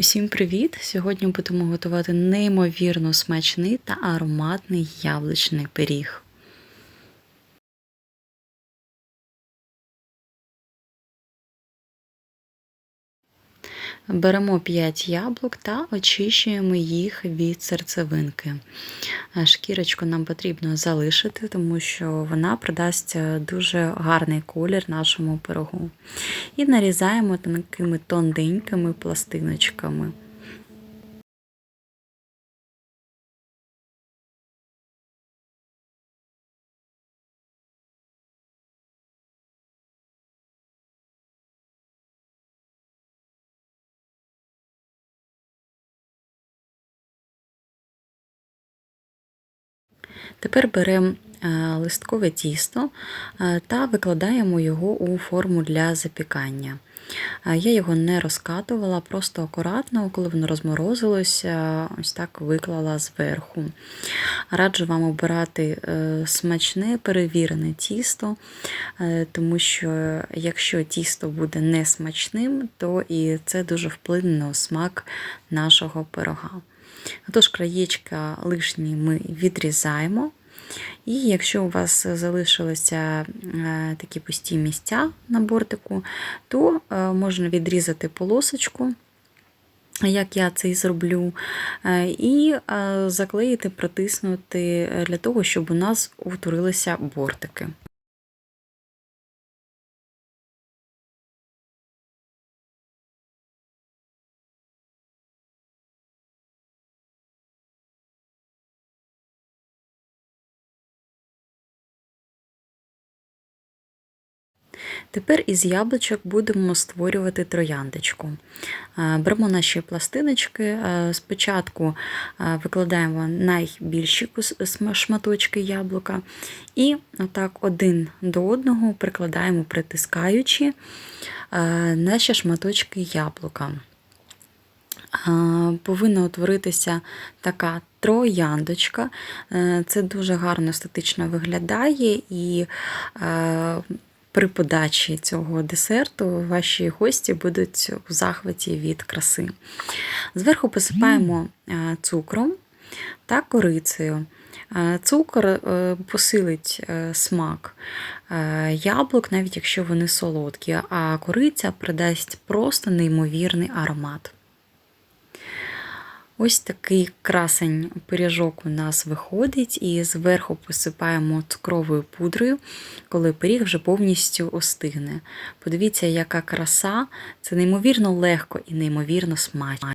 Усім привіт! Сьогодні будемо готувати неймовірно смачний та ароматний яблучний пиріг. Беремо 5 яблук та очищуємо їх від серцевинки. Шкірочку нам потрібно залишити, тому що вона придасть дуже гарний колір нашому пирогу. І нарізаємо такими тоненькими пластиночками. Тепер беремо е, листкове тісто е, та викладаємо його у форму для запікання. Е, я його не розкатувала, просто акуратно, коли воно розморозилося, ось так виклала зверху. Раджу вам обирати смачне, перевірене тісто, тому що якщо тісто буде несмачним, то і це дуже вплине на смак нашого пирога. Тож краєчка лишні ми відрізаємо. І якщо у вас залишилися е, такі пусті місця на бортику, то е, можна відрізати полосочку, як я це і зроблю, е, і заклеїти, протиснути для того, щоб у нас утворилися бортики. Тепер із яблучок будемо створювати трояндочку. Е, беремо наші пластиночки, е, спочатку е, викладаємо найбільші шматочки яблука, і отак один до одного прикладаємо, притискаючи наші шматочки яблука. Повинна утворитися така трояндочка. Це дуже гарно естетично виглядає і при подачі цього десерту ваші гості будуть у захваті від краси. Зверху посипаємо е, цукром та корицею. Е, цукор е, посилить смак яблук, навіть якщо вони солодкі, а кориця придасть просто неймовірний аромат. Ось такий красень пиріжок у нас виходить, і зверху посипаємо цукровою пудрою, коли пиріг вже повністю остигне. Подивіться, яка краса, це неймовірно легко і неймовірно смачно.